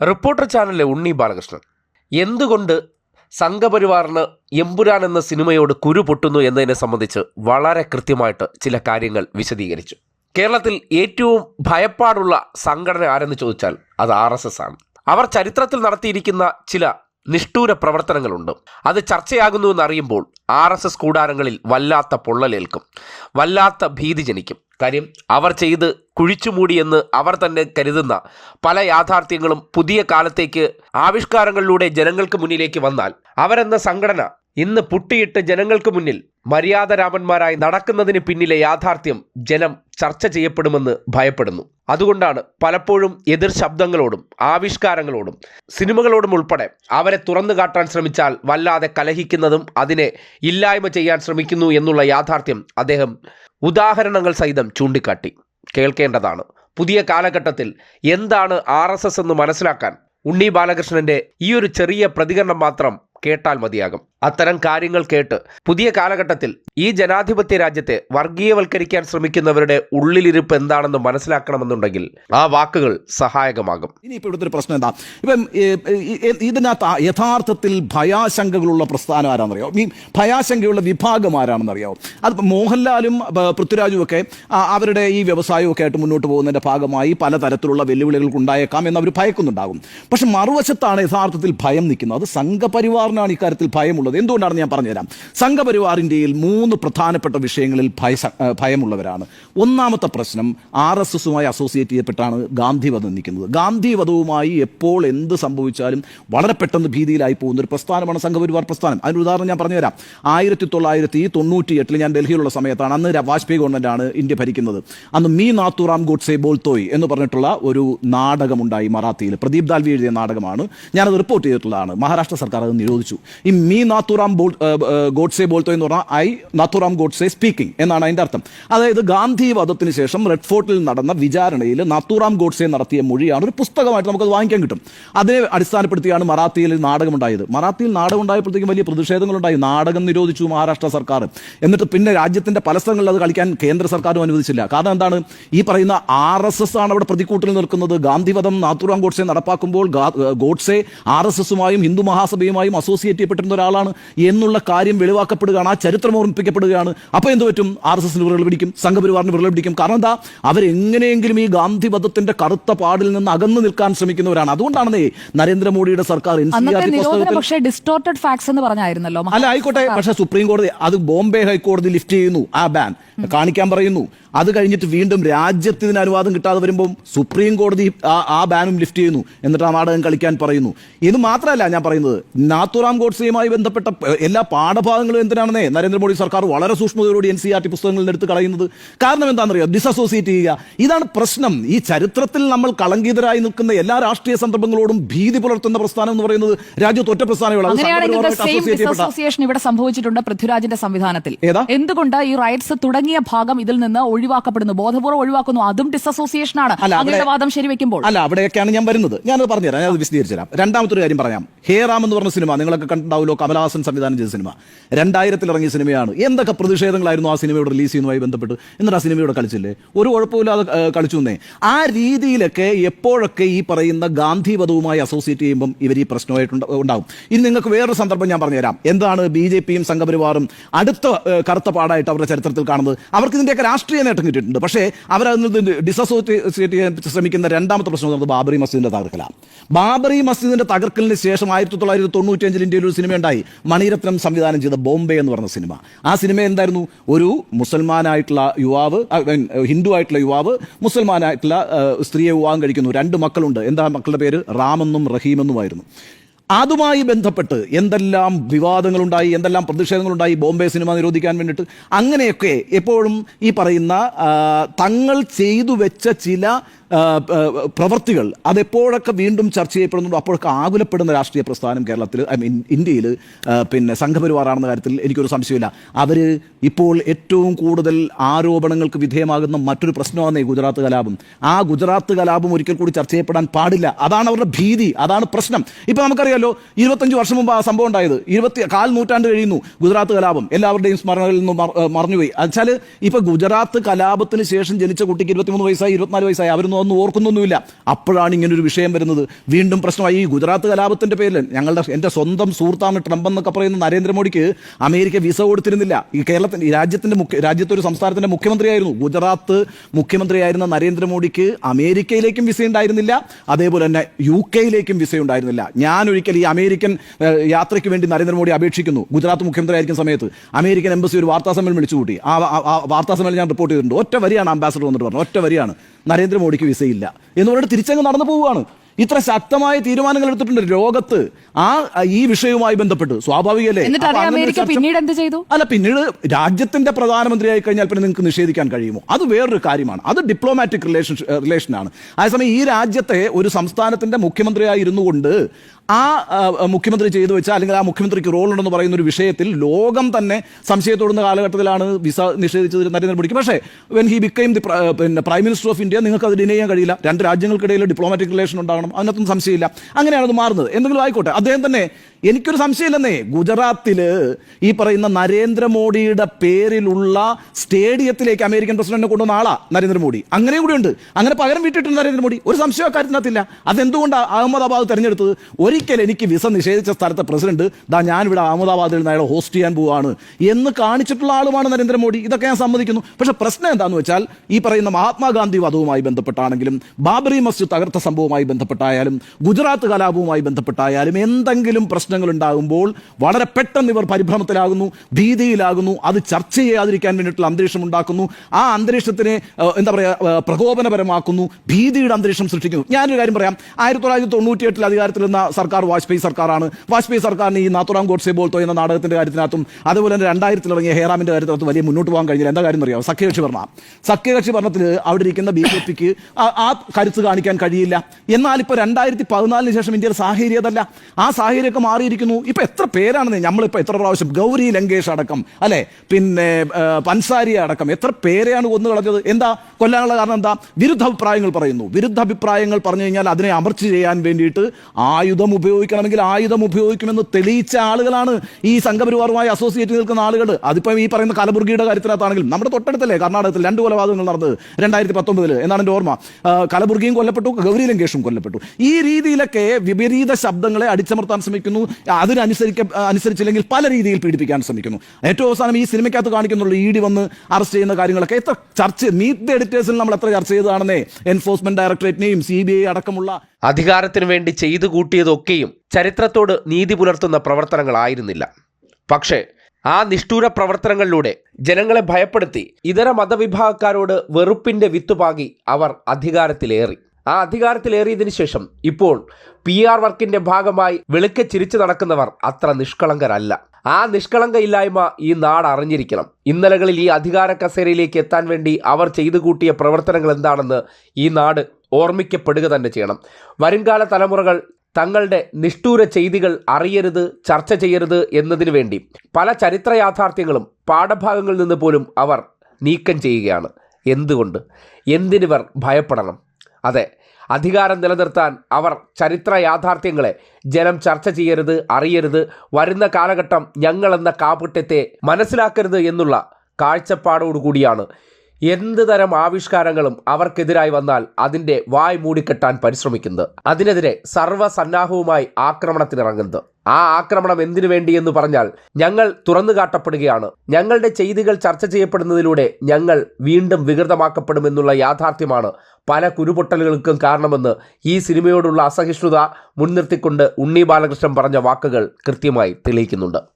Reporter ചാനലിലെ ഉണ്ണി ബാലകൃഷ്ണൻ. എന്തുകൊണ്ട് സംഘപരിവാറിന് എമ്പുരാൻ എന്ന സിനിമയോട് കുരു പൊട്ടുന്നു എന്നതിനെ സംബന്ധിച്ച് വളരെ കൃത്യമായിട്ട് ചില കാര്യങ്ങൾ വിശദീകരിച്ചു. കേരളത്തിൽ ഏറ്റവും ഭയപ്പാടുള്ള സംഘടന ആരെന്ന് ചോദിച്ചാൽ അത് ആർ എസ് എസ് ആണ്. അവർ ചരിത്രത്തിൽ നടത്തിയിരിക്കുന്ന ചില നിഷ്ഠൂര പ്രവർത്തനങ്ങളുണ്ട്. അത് ചർച്ചയാകുന്നു എന്നറിയുമ്പോൾ ആർ എസ് എസ് കൂടാരങ്ങളിൽ വല്ലാത്ത പൊള്ളലേൽക്കും. വല്ലാത്ത ഭീതി ജനിക്കും. കാര്യം അവർ ചെയ്ത് കുഴിച്ചുമൂടിയെന്ന് അവർ തന്നെ കരുതുന്ന പല യാഥാർത്ഥ്യങ്ങളും പുതിയ കാലത്തേക്ക് ആവിഷ്കാരങ്ങളിലൂടെ ജനങ്ങൾക്ക് മുന്നിലേക്ക് വന്നാൽ അവരെന്ന സംഘടന ഇന്ന് പുട്ടിയിട്ട് ജനങ്ങൾക്ക് മുന്നിൽ മര്യാദരാമന്മാരായി നടക്കുന്നതിന് പിന്നിലെ യാഥാർത്ഥ്യം ജനം ചർച്ച ചെയ്യപ്പെടുമെന്ന് ഭയപ്പെടുന്നു. അതുകൊണ്ടാണ് പലപ്പോഴും എതിർ ശബ്ദങ്ങളോടും ആവിഷ്കാരങ്ങളോടും സിനിമകളോടും ഉൾപ്പെടെ അവരെ തുറന്നു കാട്ടാൻ ശ്രമിച്ചാൽ വല്ലാതെ കലഹിക്കുന്നതും അതിനെ ഇല്ലായ്മ ചെയ്യാൻ ശ്രമിക്കുന്നു എന്നുള്ള യാഥാർത്ഥ്യം അദ്ദേഹം ഉദാഹരണങ്ങൾ സഹിതം ചൂണ്ടിക്കാട്ടി. കേൾക്കേണ്ടതാണ്. പുതിയ കാലഘട്ടത്തിൽ എന്താണ് ആർ എന്ന് മനസ്സിലാക്കാൻ ഉണ്ണി ബാലകൃഷ്ണന്റെ ഈ ഒരു ചെറിയ പ്രതികരണം മാത്രം കേട്ടാൽ മതിയാകും. അത്തരം കാര്യങ്ങൾ കേട്ട് പുതിയ കാലഘട്ടത്തിൽ ഈ ജനാധിപത്യ രാജ്യത്തെ വർഗീയവൽക്കരിക്കാൻ ശ്രമിക്കുന്നവരുടെ ഉള്ളിലിരിപ്പ് എന്താണെന്ന് മനസ്സിലാക്കണമെന്നുണ്ടെങ്കിൽ ആ വാക്കുകൾ സഹായകമാകും. ഇനിയിപ്പോൾ ഇവിടുത്തെ ഒരു പ്രശ്നം എന്താ? ഇപ്പം ഇതിനകത്ത് യഥാർത്ഥത്തിൽ ഭയാശങ്കകളുള്ള പ്രസ്ഥാനം ആരാണെന്നറിയോ ഈ ഭയാശങ്കയുള്ള വിഭാഗം ആരാണെന്നറിയോ അത് മോഹൻലാലും പൃഥ്വിരാജും ഒക്കെ അവരുടെ ഈ വ്യവസായവും ഒക്കെ ആയിട്ട് മുന്നോട്ട് പോകുന്നതിന്റെ ഭാഗമായി പലതരത്തിലുള്ള വെല്ലുവിളികൾക്ക് ഉണ്ടായേക്കാം എന്ന് അവർ ഭയക്കുന്നുണ്ടാകും. പക്ഷെ മറുവശത്താണ് യഥാർത്ഥത്തിൽ ഭയം നിൽക്കുന്നത്. അത് സംഘപരിവാറിനാണ് ഇക്കാര്യത്തിൽ ഭയമുള്ളത്. എന്തുകൊണ്ടാണെന്ന് ഞാൻ പറഞ്ഞുതരാം. സംഘപരിവാറിന്റെയിൽ മൂന്ന് പ്രധാനപ്പെട്ട വിഷയങ്ങളിൽ ഭയ ഭയമുള്ളവരാണ്. ഒന്നാമത്തെ പ്രശ്നം ആർ എസ് എസുമായി അസോസിയേറ്റ് ചെയ്യപ്പെട്ടാണ് ഗാന്ധിവധം നിൽക്കുന്നത്. ഗാന്ധിവധവുമായി എപ്പോൾ എന്ത് സംഭവിച്ചാലും വളരെ പെട്ടെന്ന് ഭീതിയിലായി പോകുന്ന ഒരു പ്രസ്ഥാനമാണ് സംഘപരിവാർ പ്രസ്ഥാനം. അതിന് ഉദാഹരണം ഞാൻ പറഞ്ഞുതരാം. ആയിരത്തി തൊള്ളായിരത്തി തൊണ്ണൂറ്റി എട്ടിൽ ഞാൻ ഡൽഹിയിലുള്ള സമയത്താണ് അന്ന് വാജ്പേയി ഗവൺമെന്റാണ് ഇന്ത്യ ഭരിക്കുന്നത്. അന്ന് മീ നാത്തുറാം ഗോഡ്സെ ബോൾത്തോയ് എന്ന് പറഞ്ഞിട്ടുള്ള ഒരു നാടകമുണ്ടായി മറാത്തിയിൽ. പ്രദീപ് ദാൽവി എഴുതിയ നാടകമാണ്. ഞാനത് റിപ്പോർട്ട് ചെയ്തിട്ടുള്ളതാണ്. മഹാരാഷ്ട്ര സർക്കാർ അത് നിരോധിച്ചു. ഈ മീ നാത്തുറാം ബോൾ ഗോഡ്സെ ബോൾട്ടോ എന്ന് പറഞ്ഞാൽ ഐ നാഥുറാം ഗോഡ്സെ സ്പീക്കിംഗ് എന്നാണ് അതിന്റെ അർത്ഥം. അതായത് ഗാന്ധി വധത്തിന് ശേഷം റെഡ് ഫോർട്ടിൽ നടന്ന വിചാരണയിൽ നാഥുറാം ഗോഡ്സെ നടത്തിയ മൊഴിയാണ് ഒരു പുസ്തകമായിട്ട് നമുക്കത് വാങ്ങിക്കാൻ കിട്ടും. അതിനെ അടിസ്ഥാനപ്പെടുത്തിയാണ് മറാത്തിയിൽ നാടകമുണ്ടായത്. മറാത്തിയിൽ നാടകം ഉണ്ടായപ്പോഴത്തേക്കും വലിയ പ്രതിഷേധങ്ങളുണ്ടായി. നാടകം നിരോധിച്ചു മഹാരാഷ്ട്ര സർക്കാർ. എന്നിട്ട് പിന്നെ രാജ്യത്തിന്റെ പല സ്ഥലങ്ങളിൽ അത് കളിക്കാൻ കേന്ദ്ര സർക്കാരും അനുവദിച്ചില്ല. കാരണം എന്താണ്? ഈ പറയുന്ന ആർ എസ് എസ് ആണ് അവിടെ പ്രതിക്കൂട്ടിൽ നിൽക്കുന്നത്. ഗാന്ധിവധം നാഥുറാം ഗോഡ്സെ നടപ്പാക്കുമ്പോൾ ഗോഡ്സെ ആർ എസ് എസുമായും ഹിന്ദു മഹാസഭയുമായും അസോസിയേറ്റ് ചെയ്യപ്പെട്ടിരുന്ന ഒരാളാണ് എന്നുള്ള കാര്യം വെളിവാക്കപ്പെടുകയാണ് ആ ചരിത്രം ഓർമ്മിപ്പിക്കപ്പെടുകയാണ്. അപ്പോൾ എന്ത് പറ്റും? ആർ എസ് എസിന് വിരൽ പിടിക്കും സംഘപരിവാറിന് വിരൽ പിടിക്കും. കാരണം എന്താ? അവരെങ്ങനെയെങ്കിലും ഈ ഗാന്ധി ഗാന്ധിവധത്തിന്റെ കറുത്ത പാടിൽ നിന്ന് അകന്നു നിൽക്കാൻ ശ്രമിക്കുന്നവരാണ്. അതുകൊണ്ടാണെന്നേ നരേന്ദ്രമോദിയുടെ സർക്കാർ പക്ഷേ ഡിസ്റ്റോർട്ടഡ് ഫാക്ട്സ് എന്ന് പറഞ്ഞായിരുന്നല്ലോ. അല്ല ആയിക്കോട്ടെ. പക്ഷെ സുപ്രീം കോടതി അത് ബോംബെ ഹൈക്കോടതി ലിഫ്റ്റ് ചെയ്യുന്നു ആ ബാൻ കാണിക്കാൻ പറയുന്നു. അത് കഴിഞ്ഞിട്ട് വീണ്ടും രാജ്യത്തിന് അനുവാദം കിട്ടാതെ വരുമ്പോൾ സുപ്രീം കോടതി ആ ബാനും ലിഫ്റ്റ് ചെയ്യുന്നു. എന്നിട്ട് ആ നാടകം കളിക്കാൻ പറയുന്നു. ഇത് മാത്രമല്ല ഞാൻ പറയുന്നത് നാത്തുറാം ഗോഡ്സെയുമായി ബന്ധപ്പെട്ട പ- എല്ലാ പാഠഭാഗങ്ങളും എന്തിനാണെന്നേ നരേന്ദ്രമോദി സർക്കാർ വളരെ സൂക്ഷ്മതയോടെ എൻ സി ആർ ടി പുസ്തകങ്ങളിൽ എടുത്ത് കളയുന്നത്. കാരണം എന്താണെന്നറിയോ? ഡിസസോസിയേറ്റ് ചെയ്യുക. ഇതാണ് പ്രശ്നം. ഈ ചരിത്രത്തിൽ നമ്മൾ കളങ്കിതരായി നിൽക്കുന്ന എല്ലാ രാഷ്ട്രീയ സന്ദർഭങ്ങളോടും ഭീതി പുലർത്തുന്ന പ്രസ്ഥാനം എന്ന് പറയുന്നത് രാജ്യത്ത് ഒറ്റ അങ്ങനെയാണെങ്കിൽ ഇവിടെ സംഭവിച്ചിട്ടുണ്ട് പൃഥ്വിരാജിന്റെ സംവിധാനത്തിൽ? എന്തുകൊണ്ട് ഈ റൈറ്റ്സ് തുടങ്ങിയ ഭാഗം ഇതിൽ നിന്ന് ഒഴിവാക്കപ്പെടുന്നു? ബോധപൂർവം ഒഴിവാക്കുന്നു. അതും ഡിസസോസിയേഷൻ ആണ്. വാദം ശരിവെക്കുമ്പോൾ. അല്ല അവിടെയൊക്കെയാണ് ഞാൻ വരുന്നത്. ഞാനത് പറഞ്ഞുതരാം. ഞാനത് വിശദീകരിച്ചു തരാം രണ്ടാമത്തെ ഒരു കാര്യം പറയാം. ഹേറാം എന്ന് പറഞ്ഞ സിനിമ നിങ്ങളൊക്കെ കണ്ടിട്ടുണ്ടാവുമല്ലോ കമലഹാസൻ സംവിധാനം ചെയ്ത സിനിമ. രണ്ടായിരത്തിൽ ഇറങ്ങിയ സിനിമയാണ്. എന്തൊക്കെ പ്രതിഷേധങ്ങളായിരുന്നു ആ സിനിമയുടെ റിലീസ് ചെയ്യുന്നതുമായി ബന്ധപ്പെട്ട്? എന്നിട്ട് ആ സിനിമയോടെ കളിച്ചില്ലേ? ഒരു കുഴപ്പമില്ലാതെ കളിച്ചു എന്നേ. ആ രീതിയിലൊക്കെ എപ്പോഴൊക്കെ ഈ പറയുന്ന ഗാന്ധി വധവുമായി അസോസിയേറ്റ് ചെയ്യുമ്പം ഇവർ ഈ പ്രശ്നമായിട്ട് ഉണ്ടാകും ഇനി നിങ്ങൾക്ക് വേറൊരു സന്ദർഭം ഞാൻ പറഞ്ഞുതരാം. എന്താണ് ബി ജെ പിയും സംഘപരിവാറും അടുത്ത കറുത്ത പാടായിട്ട് അവരുടെ ചരിത്രത്തിൽ കാണുന്നത്? അവർക്ക് ഇതിന്റെയൊക്കെ രാഷ്ട്രീയ നേട്ടം കിട്ടിയിട്ടുണ്ട്. പക്ഷേ അവർ നിന്ന് ഡിസോസിയേറ്റ് ചെയ്യാൻ ശ്രമിക്കുന്ന രണ്ടാമത്തെ പ്രശ്നം എന്ന് ബാബറി മസ്ജിദിന്റെ തകർക്കലാണ്. ബാബറി മസ്ജിദിന്റെ തകർക്കലിന് ശേഷം ആയിരത്തി തൊള്ളായിരത്തി തൊണ്ണൂറ്റി അഞ്ചിൽ ഇന്ത്യയിൽ ഒരു സിനിമ ഉണ്ടായി മണിരത്നം സംവിധാനം ചെയ്ത ബോംബെ എന്ന് പറഞ്ഞ സിനിമ. ആ സിനിമ എന്തായിരുന്നു? ഒരു മുസൽമാനായിട്ടുള്ള യുവാവ് ഹിന്ദു ആയിട്ടുള്ള യുവാവ് മുസൽമാനായിട്ടുള്ള സ്ത്രീയെ വിവാഹം കഴിക്കുന്നു. രണ്ട് മക്കളുണ്ട്. എന്താ മക്കളുടെ പേര്? റാമെന്നും റഹീമെന്നുമായിരുന്നു. അതുമായി ബന്ധപ്പെട്ട് എന്തെല്ലാം വിവാദങ്ങളുണ്ടായി എന്തെല്ലാം പ്രതിഷേധങ്ങളുണ്ടായി ബോംബെ സിനിമ നിരോധിക്കാൻ വേണ്ടിയിട്ട്? അങ്ങനെയൊക്കെ എപ്പോഴും ഈ പറയുന്ന തങ്ങൾ ചെയ്തു വെച്ച ചില പ്രവർത്തികൾ അതെപ്പോഴൊക്കെ വീണ്ടും ചർച്ച ചെയ്യപ്പെടുന്നുണ്ടോ? അപ്പോഴൊക്കെ ആകുലപ്പെടുന്ന രാഷ്ട്രീയ പ്രസ്ഥാനം കേരളത്തിൽ ഐ മീൻ ഇന്ത്യയിൽ പിന്നെ സംഘപരിവാറാണെന്ന കാര്യത്തിൽ എനിക്കൊരു സംശയമില്ല. അവർ ഇപ്പോൾ ഏറ്റവും കൂടുതൽ ആരോപണങ്ങൾക്ക് വിധേയമാകുന്ന മറ്റൊരു പ്രശ്നമാണ് ഈ ഗുജറാത്ത് കലാപം. ആ ഗുജറാത്ത് കലാപം ഒരിക്കൽ കൂടി ചർച്ച ചെയ്യപ്പെടാൻ പാടില്ല. അതാണ് അവരുടെ ഭീതി അതാണ് പ്രശ്നം. ഇപ്പോൾ നമുക്കറിയാലോ ഇരുപത്തഞ്ച് വർഷം മുമ്പ് ആ സംഭവം ഉണ്ടായത്. ഇരുപത്തി കാൽ നൂറ്റാണ്ട് കഴിയുന്നു ഗുജറാത്ത് കലാപം. എല്ലാവരുടെയും സ്മരണകളിൽ നിന്ന് മറഞ്ഞുപോയി. വെച്ചാൽ ഇപ്പോൾ ഗുജറാത്ത് കലാപത്തിന് ശേഷം ജനിച്ച കുട്ടിക്ക് ഇരുപത്തിമൂന്ന് വയസ്സായി ഇരുപത്തിനാല് വയസ്സായി. അവരൊന്നും അതൊന്നും ഓർക്കുന്നൊന്നുമില്ല. അപ്പോഴാണ് ഇങ്ങനെ ഒരു വിഷയം വരുന്നത്. വീണ്ടും പ്രശ്നമായി. ഈ ഗുജറാത്ത് കലാപത്തിന്റെ പേരിൽ ഞങ്ങളുടെ എന്റെ സ്വന്തം സുഹൃത്താണ് ട്രംപ് എന്നൊക്കെ പറയുന്ന നരേന്ദ്രമോദിക്ക് അമേരിക്ക വിസ കൊടുത്തിരുന്നില്ല. ഈ കേരളത്തിന്റെ രാജ്യത്തിന്റെ മുഖ്യ രാജ്യത്തെ ഒരു സംസ്ഥാനത്തിന്റെ മുഖ്യമന്ത്രിയായിരുന്നു. ഗുജറാത്ത് മുഖ്യമന്ത്രിയായിരുന്ന നരേന്ദ്രമോദിക്ക് അമേരിക്കയിലേക്കും വിസ ഉണ്ടായിരുന്നില്ല അതേപോലെ തന്നെ യു കെയിലേക്കും വിസ ഉണ്ടായിരുന്നില്ല ഞാൻ ഒരിക്കൽ ഈ അമേരിക്കൻ യാത്രയ്ക്ക് വേണ്ടി നരേന്ദ്രമോദി അപേക്ഷിക്കുന്നു. ഗുജറാത്ത് മുഖ്യമന്ത്രി ആയിരിക്കുന്ന സമയത്ത്. അമേരിക്കൻ എംബസി ഒരു വാർത്താ സമ്മേളനം ആ വാർത്താ സമ്മേളനം ഞാൻ റിപ്പോർട്ട് ചെയ്തിട്ടുണ്ട്. ഒറ്റ വരിയാണ് അംബാസഡർ വന്നിട്ട് പറഞ്ഞത്. ഒറ്റ വരിയാണ്. നരേന്ദ്രമോദിക്ക് വിസയില്ല എന്ന് പറഞ്ഞിട്ട് തിരിച്ചങ്ങ് നടന്നു പോവുകയാണ്. ഇത്ര ശക്തമായ തീരുമാനങ്ങൾ എടുത്തിട്ടുണ്ട്. ലോകത്ത് ആ ഈ വിഷയവുമായി ബന്ധപ്പെട്ട്. സ്വാഭാവികല്ലേ പിന്നീട് എന്ത് ചെയ്തു? അല്ല പിന്നീട് രാജ്യത്തിന്റെ പ്രധാനമന്ത്രിയായി കഴിഞ്ഞാൽ പിന്നെ നിങ്ങൾക്ക് നിഷേധിക്കാൻ കഴിയുമോ? അത് വേറൊരു കാര്യമാണ്. അത് ഡിപ്ലോമാറ്റിക് റിലേഷൻ റിലേഷനാണ് അതേസമയം ഈ രാജ്യത്തെ ഒരു സംസ്ഥാനത്തിന്റെ മുഖ്യമന്ത്രിയായി ഇരുന്നു കൊണ്ട് ആ മുഖ്യമന്ത്രി ചെയ്തു വെച്ച അല്ലെങ്കിൽ ആ മുഖ്യമന്ത്രിക്ക് റോൾ ഉണ്ടെന്ന് പറയുന്ന ഒരു വിഷയത്തിൽ ലോകം തന്നെ സംശയത്തോടുന്ന കാലഘട്ടത്തിലാണ് വിസ നിഷേധിച്ചത് നരേന്ദ്രമോദിക്ക് പക്ഷേ വെൻ ഹി ബിക്കെയിം ദി പിന്നെ പ്രൈം മിനിസ്റ്റർ ഓഫ് ഇന്ത്യ നിങ്ങൾക്ക് അത് ഡിനൈ ചെയ്യാൻ കഴിയില്ല. രണ്ട് രാജ്യങ്ങൾക്കിടയിൽ ഡിപ്ലോമാറ്റിക് റിലേഷൻ ഉണ്ടാകണം. അതിനകത്തൊന്നും സംശയമില്ല. അങ്ങനെയാണ് അത് മാറുന്നത്. എന്തെങ്കിലും ആയിക്കോട്ടെ. അദ്ദേഹം തന്നെ എനിക്കൊരു സംശയമില്ലെന്നേ. ഗുജറാത്തിൽ ഈ പറയുന്ന നരേന്ദ്രമോദിയുടെ പേരിലുള്ള സ്റ്റേഡിയത്തിലേക്ക് അമേരിക്കൻ പ്രസിഡന്റിനെ കൊണ്ടുവന്ന ആളാ നരേന്ദ്രമോദി. അങ്ങനെയും കൂടി ഉണ്ട്. അങ്ങനെ പകരം വിട്ടിട്ടുണ്ട് നരേന്ദ്രമോദി. ഒരു സംശയം അക്കാര്യത്തിനകത്തില്ല അതെന്തുകൊണ്ടാണ് അഹമ്മദാബാദ് തെരഞ്ഞെടുത്തത്? ഒരിക്കൽ എനിക്ക് വിസ നിഷേധിച്ച സ്ഥലത്തെ പ്രസിഡന്റ് ദാ ഞാനിവിടെ അഹമ്മദാബാദിൽ നിന്ന് അയാളെ ഹോസ്റ്റ് ചെയ്യാൻ പോവാണ് എന്ന് കാണിച്ചിട്ടുള്ള ആളുമാണ് നരേന്ദ്രമോദി. ഇതൊക്കെ ഞാൻ സമ്മതിക്കുന്നു. പക്ഷെ പ്രശ്നം എന്താണെന്ന് വെച്ചാൽ ഈ പറയുന്ന മഹാത്മാഗാന്ധി വധവുമായി ബന്ധപ്പെട്ടാണെങ്കിലും ബാബറി മസ്ജിദ് തകർത്ത സംഭവവുമായി ബന്ധപ്പെട്ടായാലും ഗുജറാത്ത് കലാപവുമായി ബന്ധപ്പെട്ടായാലും എന്തെങ്കിലും പ്രശ്നങ്ങൾ ഉണ്ടാകുമ്പോൾ വളരെ പെട്ടെന്ന് ഇവർ പരിഭ്രമത്തിലാകുന്നു ഭീതിയിലാകുന്നു അത് ചർച്ച ചെയ്യാതിരിക്കാൻ വേണ്ടിയിട്ടുള്ള അന്തരീക്ഷം ഉണ്ടാക്കുന്നു. ആ അന്തരീക്ഷത്തിനെ എന്താ പറയുക പ്രകോപനപരമാക്കുന്നു ഭീതിയുടെ അന്തരീക്ഷം സൃഷ്ടിക്കുന്നു. ഞാനൊരു കാര്യം പറയാം. ആയിരത്തി തൊള്ളായിരത്തി തൊണ്ണൂറ്റി എട്ടിൽ അധികാരത്തിൽ നിന്ന സർക്കാർ വാജ്പേയി സർക്കാരാണ്. വാജ്പേയി സർക്കാരിന് ഈ നാത്തുറാം ഗോഡ്സെ ബോൾത്തോ എന്ന നാടകത്തിന്റെ കാര്യത്തിനകത്തും അതുപോലെ തന്നെ രണ്ടായിരത്തിൽ ഇറങ്ങിയ ഹേറാമിന്റെ കാര്യത്തിനകത്ത് വലിയ മുന്നോട്ട് പോകാൻ കഴിഞ്ഞില്ല. എന്താ കാര്യം അറിയാമോ സഖ്യകക്ഷി ഭരണ. സഖ്യകക്ഷി ഭരണത്തിൽ അവിടെ ഇരിക്കുന്ന ബി ജെ പിക്ക് ആ കരുത്ത് കാണിക്കാൻ കഴിയില്ല. എന്നാൽ ഇപ്പോൾ രണ്ടായിരത്തി പതിനാലിന് ശേഷം ഇന്ത്യയുടെ സാഹചര്യം അതല്ല. ആ സാഹചര്യമൊക്കെ മാറിയിരിക്കുന്നു. ഇപ്പൊ എത്ര പേരാണെന്ന്? നമ്മളിപ്പോൾ എത്ര പ്രാവശ്യം ഗൗരി ലങ്കേഷ് അടക്കം അല്ലെ? പിന്നെ പൻസാരി അടക്കം എത്ര പേരെയാണ് കൊന്നു കളഞ്ഞത്? എന്താ? കൊല്ലാനുള്ള കാരണം എന്താ? വിരുദ്ധ അഭിപ്രായങ്ങൾ പറയുന്നു. വിരുദ്ധ അഭിപ്രായങ്ങൾ പറഞ്ഞു കഴിഞ്ഞാൽ അതിനെ അമർച്ച ചെയ്യാൻ വേണ്ടിയിട്ട് ആയുധം ഉപയോഗിക്കണമെങ്കിൽ ആയുധം ഉപയോഗിക്കുമെന്ന് തെളിയിച്ച ആളുകളാണ് ഈ സംഘപരിവാറുമായി അസോസിയേറ്റ് നിൽക്കുന്ന ആളുകൾ. അതിപ്പം ഈ പറയുന്ന കലബുർഗിയുടെ കാര്യത്തിനകത്താണെങ്കിലും നമ്മുടെ തൊട്ടടുത്തല്ലേ കർണാടകത്തിൽ രണ്ട് കൊലപാതകങ്ങൾ നടന്നത് രണ്ടായിരത്തി പത്തൊമ്പതിൽ എന്നാണ് എന്റെ ഓർമ്മ കലബുർഗിയും കൊല്ലപ്പെട്ടു ഗൗരി ലങ്കേഷും കൊല്ലപ്പെട്ടു. ഈ രീതിയിലൊക്കെ വിപരീത ശബ്ദങ്ങളെ അടിച്ചമർത്താൻ ശ്രമിക്കുന്നു. അതിനനുസരിക്ക അനുസരിച്ചില്ലെങ്കിൽ പല രീതിയിൽ പീഡിപ്പിക്കാൻ ശ്രമിക്കുന്നു. ഏറ്റവും അവസാനം ഈ സിനിമയ്ക്കകത്ത് കാണിക്കുന്നുള്ളൂ ഇ ഡി വന്ന് അറസ്റ്റ് ചെയ്യുന്ന കാര്യങ്ങളൊക്കെ. എത്ര ചർച്ച മീറ്റ് ദ എഡിറ്റേഴ്സിൽ നമ്മൾ എത്ര ചർച്ച ചെയ്തതാണെന്നേ. എൻഫോഴ്സ്മെന്റ് ഡയറക്ടറേറ്റിനെയും സി അടക്കമുള്ള അധികാരത്തിനു വേണ്ടി ചെയ്തു കൂട്ടിയതൊക്കെയും ചരിത്രത്തോട് നീതി പുലർത്തുന്ന പ്രവർത്തനങ്ങളായിരുന്നില്ല. പക്ഷേ ആ നിഷ്ഠൂര പ്രവർത്തനങ്ങളിലൂടെ ജനങ്ങളെ ഭയപ്പെടുത്തി ഇതര മതവിഭാഗക്കാരോട് വെറുപ്പിന്റെ വിത്തുപാകി അവർ അധികാരത്തിലേറി. ആ അധികാരത്തിലേറിയതിനു ശേഷം ഇപ്പോൾ പി ആർ വർക്കിന്റെ ഭാഗമായി വെളുക്കെ ചിരിച്ചു നടക്കുന്നവർ അത്ര നിഷ്കളങ്കരല്ല. ആ നിഷ്കളങ്കയില്ലായ്മ ഈ നാട് അറിഞ്ഞിരിക്കണം. ഇന്നലകളിൽ ഈ അധികാര കസേരയിലേക്ക് എത്താൻ വേണ്ടി അവർ ചെയ്തു കൂട്ടിയ പ്രവർത്തനങ്ങൾ എന്താണെന്ന് ഈ നാട് ഓർമ്മിക്കപ്പെടുക തന്നെ ചെയ്യണം. വരുംകാല തലമുറകൾ തങ്ങളുടെ നിഷ്ഠൂര ചെയ്തികൾ അറിയരുത് ചർച്ച ചെയ്യരുത് എന്നതിനു വേണ്ടി പല ചരിത്ര യാഥാർത്ഥ്യങ്ങളും പാഠഭാഗങ്ങളിൽ നിന്ന് പോലും അവർ നീക്കം ചെയ്യുകയാണ്. എന്തുകൊണ്ട്? എന്തിനിവർ ഭയപ്പെടണം? അതെ അധികാരം നിലനിർത്താൻ അവർ ചരിത്ര യാഥാർത്ഥ്യങ്ങളെ ജനം ചർച്ച ചെയ്യരുത് അറിയരുത് വരുന്ന കാലഘട്ടം ഞങ്ങളെന്ന കാപട്യത്തെ മനസ്സിലാക്കരുത് എന്നുള്ള കാഴ്ചപ്പാടോടുകൂടിയാണ് എന്ത് തരം ആവിഷ്കാരങ്ങളും അവർക്കെതിരായി വന്നാൽ അതിന്റെ വായ് മൂടിക്കെട്ടാൻ പരിശ്രമിക്കുന്നത്. അതിനെതിരെ സർവസന്നാഹവുമായി ആക്രമണത്തിനിറങ്ങുന്നത്. ആ ആക്രമണം എന്തിനു വേണ്ടി എന്ന് പറഞ്ഞാൽ ഞങ്ങൾ തുറന്നു കാട്ടപ്പെടുകയാണ്. ഞങ്ങളുടെ ചെയ്തികൾ ചർച്ച ചെയ്യപ്പെടുന്നതിലൂടെ ഞങ്ങൾ വീണ്ടും വികൃതമാക്കപ്പെടുമെന്നുള്ള യാഥാർത്ഥ്യമാണ് പല കുരുപൊട്ടലുകൾക്കും കാരണമെന്ന് ഈ സിനിമയോടുള്ള അസഹിഷ്ണുത മുൻനിർത്തിക്കൊണ്ട് ഉണ്ണി ബാലകൃഷ്ണൻ പറഞ്ഞ വാക്കുകൾ കൃത്യമായി തെളിയിക്കുന്നുണ്ട്.